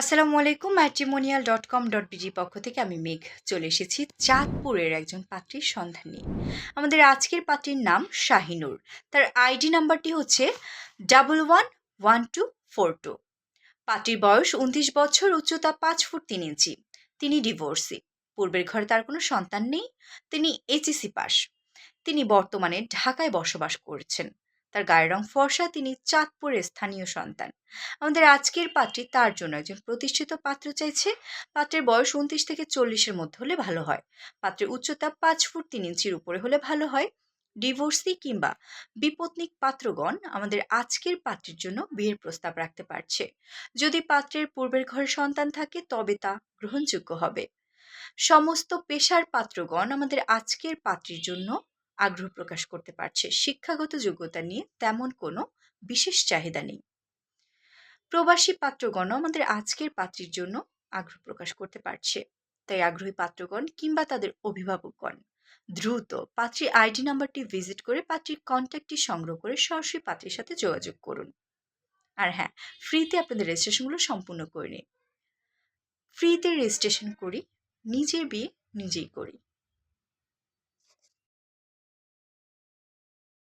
আসসালামু আলাইকুম matrimonial dot com dot BG পক্ষ থেকে আমি মেঘ চলে এসেছি চাঁদপুরের একজন পাত্রীর সন্ধান নিয়ে। আমাদের আজকের পাত্রীর নাম শাহিনুর। তার আইডি নাম্বারটি হচ্ছে double one one two four two পাত্রীর বয়স উনত্রিশ বছর, উচ্চতা পাঁচ ফুট তিন ইঞ্চি। তিনি ডিভোর্সি পূর্বের ঘরে তার কোনো সন্তান নেই। তিনি এইচএসি পাস তিনি বর্তমানে ঢাকায় বসবাস করছেন। তার গায়ের রং ফর্সা, তিনি চাঁদপুরের স্থানীয় সন্তান। আমাদের আজকের পাত্রী তার জন্য একজন প্রতিষ্ঠিত পাত্র চাইছে। পাত্রের বয়স উনত্রিশ থেকে চল্লিশের মধ্যে হলে ভালো হয়। পাত্রের উচ্চতা পাঁচ ফুট তিন ইঞ্চির উপরে হলে ভালো হয়। ডিভোর্সি কিংবা বিপত্নিক পাত্রগণ আমাদের আজকের পাত্রের জন্য বিয়ের প্রস্তাব রাখতে পারছে। যদি পাত্রের পূর্বের ঘরে সন্তান থাকে, তবে তা গ্রহণযোগ্য হবে। সমস্ত পেশার পাত্রগণ আমাদের আজকের পাত্রীর জন্য আগ্রহ প্রকাশ করতে পারছে। শিক্ষাগত যোগ্যতা নিয়ে তেমন কোনো বিশেষ চাহিদা নেই। প্রবাসী পাত্রগণ আমাদের আজকের পাত্রীর জন্য আগ্রহ প্রকাশ করতে পারছে। তাই আগ্রহী পাত্রগণ কিংবা তাদের অভিভাবকগণ দ্রুত পাত্রীর আইডি নাম্বারটি ভিজিট করে পাত্রীর কন্ট্যাক্টটি সংগ্রহ করে সরাসরি পাত্রীর সাথে যোগাযোগ করুন। আর হ্যাঁ ফ্রিতে আপনাদের রেজিস্ট্রেশনগুলো সম্পূর্ণ করে নিন ফ্রিতে রেজিস্ট্রেশন করি, নিজের বিয়ে নিজেই করি।